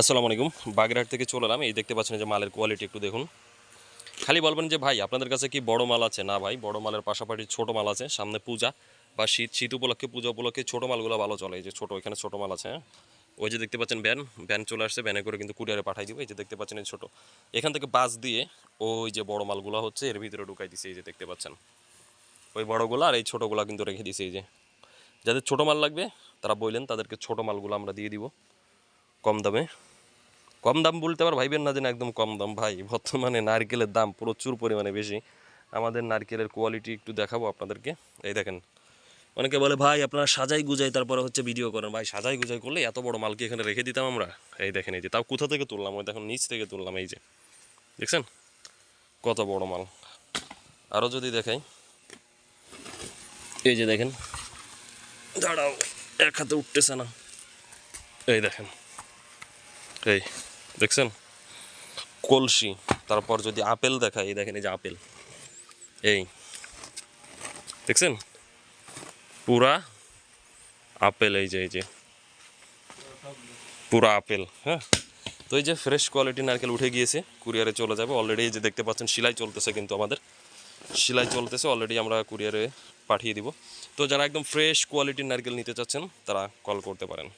আসসালামু আলাইকুম। বাগেরহাট থেকে চলে এলাম। এই দেখতে পাচ্ছেন যে মালের কোয়ালিটি একটু দেখুন। খালি বলবেন যে, ভাই, আপনাদের কাছে কি বড় মাল আছে? না, ভাই, বড় মালের পাশাপাশি ছোট মাল আছে, সামনে পূজা বা শীত শীত উপলক্ষে, পূজা উপলক্ষে ছোট মালগুলো ভালো চলে। এই যে ছোট, এখানে ছোট মাল আছে হ্যাঁ? ওই যে দেখতে পাচ্ছেন ভ্যান ভ্যান চলে আসছে, ভ্যানে করে কিন্তু কুরিয়ারে পাঠাই দিব। এই যে দেখতে পাচ্ছেন এই ছোট। এখান থেকে বাস দিয়ে ওই যে বড় মালগুলো হচ্ছে, এর ভিতরে ঢুকাই দিছে, এই যে দেখতে পাচ্ছেন। ওই বড়গুলো আর এই ছোটোগুলো কিন্তু রেখে দিছে, এই যে। যাদের ছোট মাল লাগবে, তারা বললেন তাদেরকে ছোট মালগুলো আমরা দিয়ে দিব, কম দামে। কম দাম বলতে আবার ভাইবেন না যে না একদম কম দাম। ভাই, বর্তমানে নারকেলের দাম প্রচুর পরিমাণে বেশি। আমাদের নারকেলের কোয়ালিটি একটু দেখাবো আপনাদেরকে। এই দেখেন, অনেকে বলে, ভাই, আপনারা সাজাই গুজাই, তারপরে হচ্ছে ভিডিও করেন। ভাই, সাজাই গুজাই করলে এত বড় মালকে এখানে রেখে দিতাম আমরা। এই দেখেন, এই যে, তাও কোথা থেকে তুললাম? ওই দেখুন, নিচ থেকে তুললাম, এই যে। দেখছেন? কত বড় মাল। আরও যদি দেখাই। এই যে দেখেন। দাঁড়াও, এক হাতে উঠতেছে না। এই দেখেন। এই দেখছেন? কলসি, তারপর যদি আপেল দেখায় এই দেখেন এই যে আপেল। এই। দেখছেন? পুরা আপেল, এই যে এই যে। পুরা আপেল হ্যাঁ? তো এই যে ফ্রেশ কোয়ালিটি নারকেল উঠে গিয়েছে, কুরিয়ারে চলে যাবে। অলরেডি এই যে দেখতে পাচ্ছেন, সেলাই চলতেছে কিন্তু আমাদের। সিলাই চলতেছে অলরেডি আমরা কুরিয়ারে পাঠিয়ে দিব। তো যারা একদম ফ্রেশ কোয়ালিটির নারকেল নিতে চাচ্ছেন, তারা কল করতে পারেন।